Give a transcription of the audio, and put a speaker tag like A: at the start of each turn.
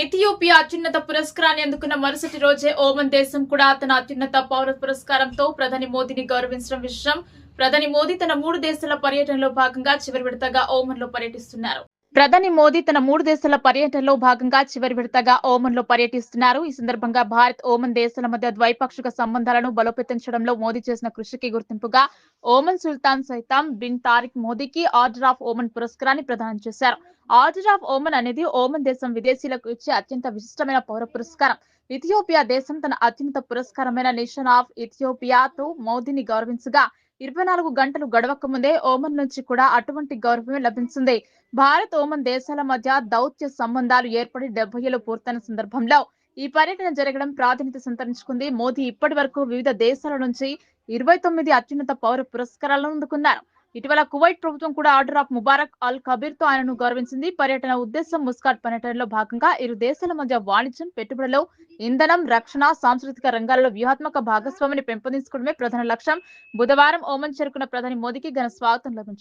A: Ethiopia అత్యున్నత పురస్కారాన్ని అందుకున్న మరుసటి రోజే ఓమన్ దేశం కూడా తన అత్యున్నత పౌర పురస్కారంతో ప్రధాని మోదీని గౌరవించడం విషయం ప్రధాని మోదీ తన మూడు దేశాల పర్యటనలో భాగంగా చివరి విడతగా ఓమన్లో పర్యటిస్తున్నారు. ప్రధాని మోదీ తన మూడు దేశాల పర్యటనలో భాగంగా చివరి విడతగా ఓమన్లో పర్యటిస్తున్నారు. ఈ సందర్భంగా భారత్ ఓమన్ దేశాల మధ్య ద్వైపాక్షిక సంబంధాలను బలోపేతించడంలో మోదీ చేసిన కృషికి గుర్తింపుగా ఓమన్ సుల్తాన్ సైతాం బిన్ తారిక్ మోదీకి ఆర్డర్ ఆఫ్ ఓమన్ పురస్కారాన్ని ప్రదానం చేశారు. ఆర్డర్ ఆఫ్ ఓమన్ అనేది ఓమన్ దేశం విదేశీయులకు ఇచ్చే అత్యంత విశిష్టమైన పౌర పురస్కారం. ఇథియోపియా దేశం తన అత్యంత పురస్కారమైన నేషన్ ఆఫ్ ఇథియోపియాతో మోదీని గౌరవించగా ఇరవై నాలుగు గంటలు గడవక ముందే ఓమన్ నుంచి కూడా అటువంటి గౌరవమే లభించింది. భారత్ ఓమన్ దేశాల మధ్య దౌత్య సంబంధాలు ఏర్పడి డెబ్బై ఏళ్ళు పూర్తయిన సందర్భంలో ఈ పర్యటన జరగడం ప్రాధాన్యత సంతరించుకుంది. మోదీ ఇప్పటి వరకు వివిధ దేశాల నుంచి ఇరవై తొమ్మిది అత్యున్నత పౌర పురస్కారాలను అందుకున్నారు. ఇటీవల కువైట్ ప్రభుత్వం కూడా ఆర్డర్ ఆఫ్ ముబారక్ అల్ కబీర్తో ఆయనను గౌరవించింది. పర్యటన ఉద్దేశం ముస్కాట్ పర్యటనలో భాగంగా ఇరు దేశాల మధ్య వాణిజ్యం పెట్టుబడులు ఇంధనం రక్షణ సాంస్కృతిక రంగాలలో వ్యూహాత్మక భాగస్వామిని పెంపొందించుకోవడమే ప్రధాన లక్ష్యం. బుధవారం ఓమన్ చేరుకున్న ప్రధాని మోదీకి ఘన స్వాగతం లభించింది.